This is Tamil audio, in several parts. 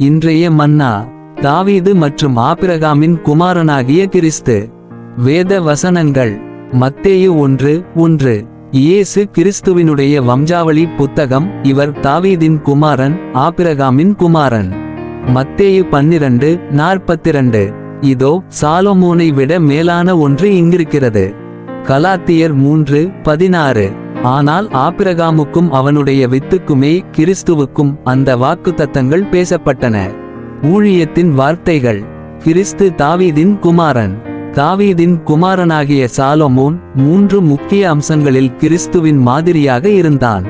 இன்றைய மன்னா தாவீது மற்றும் ஆபிரகாமின் குமாரனாகிய கிறிஸ்து. வேத வசனங்கள் மத்தேயு ஒன்று ஒன்று. இயேசு கிறிஸ்துவினுடைய வம்சாவளி புத்தகம் இவர் தாவீதின் குமாரன் ஆபிரகாமின் குமாரன். மத்தேயு பன்னிரண்டு நாற்பத்திரண்டு. இதோ சாலமோனை விட மேலான ஒன்று இங்கிருக்கிறது. கலாத்தியர் மூன்று பதினாறு. ஆனால் ஆபிரகாமுக்கும் அவனுடைய வித்துக்குமே கிறிஸ்துவுக்கும் அந்த வாக்குத்தத்தங்கள் பேசப்பட்டன. ஊழியத்தின் வார்த்தைகள். கிறிஸ்து தாவீதின் குமாரன். தாவீதின் குமாரனாகிய சாலமோன் மூன்று முக்கிய அம்சங்களில் கிறிஸ்துவின் மாதிரியாக இருந்தான்.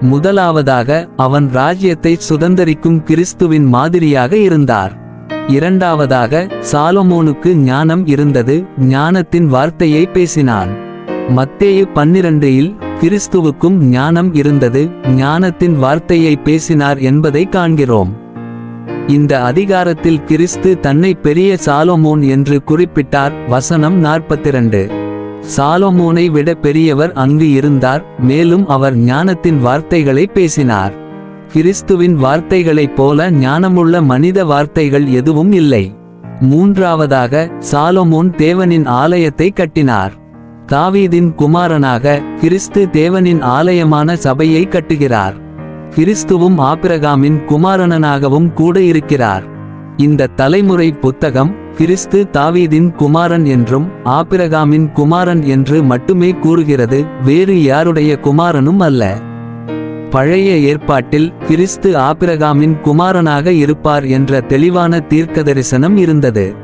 முதலாவதாக அவன் ராஜ்யத்தை சுதந்தரிக்கும் கிறிஸ்துவின் மாதிரியாக இருந்தார். இரண்டாவதாக சாலமோனுக்கு ஞானம் இருந்தது ஞானத்தின் வார்த்தையை பேசினான். மத்தேயு பன்னிரண்டில் கிறிஸ்துவுக்கும் ஞானம் இருந்தது ஞானத்தின் வார்த்தையை பேசினார் என்பதை காண்கிறோம். இந்த அதிகாரத்தில் கிறிஸ்து தன்னை பெரிய சாலோமோன் என்று குறிப்பிட்டார் வசனம் நாற்பத்திரண்டு. சாலோமோனை விட பெரியவர் அங்கு இருந்தார் மேலும் அவர் ஞானத்தின் வார்த்தைகளை பேசினார். கிறிஸ்துவின் வார்த்தைகளைப் போல ஞானமுள்ள மனித வார்த்தைகள் எதுவும் இல்லை. மூன்றாவதாக சாலோமோன் தேவனின் ஆலயத்தை கட்டினார். தாவீதின் குமாரனாக கிறிஸ்து தேவனின் ஆலயமான சபையை கட்டுகிறார். கிறிஸ்துவும் ஆபிரகாமின் குமாரனாகவும் கூட இருக்கிறார். இந்த தலைமுறை புத்தகம் கிறிஸ்து தாவீதின் குமாரன் என்றும் ஆபிரகாமின் குமாரன் என்று மட்டுமே கூறுகிறது வேறு யாருடைய குமாரனும் அல்ல. பழைய ஏற்பாட்டில் கிறிஸ்து ஆபிரகாமின் குமாரனாக இருப்பார் என்ற தெளிவான தீர்க்கதரிசனம் இருந்தது.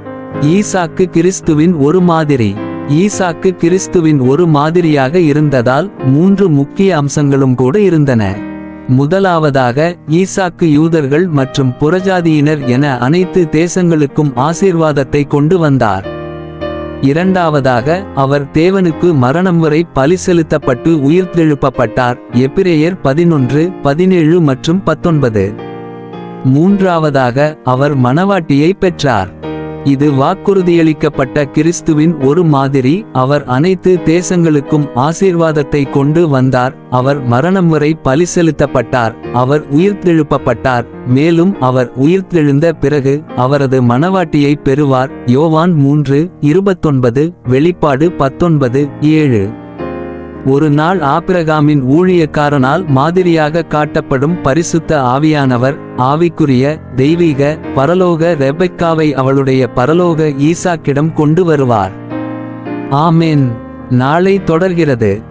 ஈசாக்கு கிறிஸ்துவின் ஒரு மாதிரி. ஈசாக்கு கிறிஸ்துவின் ஒரு மாதிரியாக இருந்ததால் மூன்று முக்கிய அம்சங்களும் கூட இருந்தன. முதலாவதாக ஈசாக்கு யூதர்கள் மற்றும் புறஜாதியினர் என அனைத்து தேசங்களுக்கும் ஆசீர்வாதத்தை கொண்டு வந்தார். இரண்டாவதாக அவர் தேவனுக்கு மரணம் வரை பலி செலுத்தப்பட்டு உயிர்த்தெழுப்பப்பட்டார். எபிரேயர் பதினொன்று பதினேழு மற்றும் பத்தொன்பது. மூன்றாவதாக அவர் மணவாட்டியை பெற்றார். இது வாக்குறுதியளிக்கப்பட்ட கிறிஸ்துவின் ஒரு மாதிரி. அவர் அனைத்து தேசங்களுக்கும் ஆசீர்வாதத்தை கொண்டு வந்தார். அவர் மரணம் வரை பலி செலுத்தப்பட்டார். அவர் உயிர்த்தெழுப்பப்பட்டார். மேலும் அவர் உயிர்த்தெழுந்த பிறகு அவரது மனவாட்டியை பெறுவார். யோவான் மூன்று இருபத்தொன்பது வெளிப்பாடு பத்தொன்பது ஏழு. ஒரு நாள் ஆபிரகாமின் ஊழியக்காரனால் மாதிரியாக காட்டப்படும் பரிசுத்த ஆவியானவர் ஆவிக்குரிய தெய்வீக பரலோக ரெபெக்காவை அவளுடைய பரலோக ஈசாக்கிடம் கொண்டு வருவார். ஆமென். நாளை தொடர்கிறது.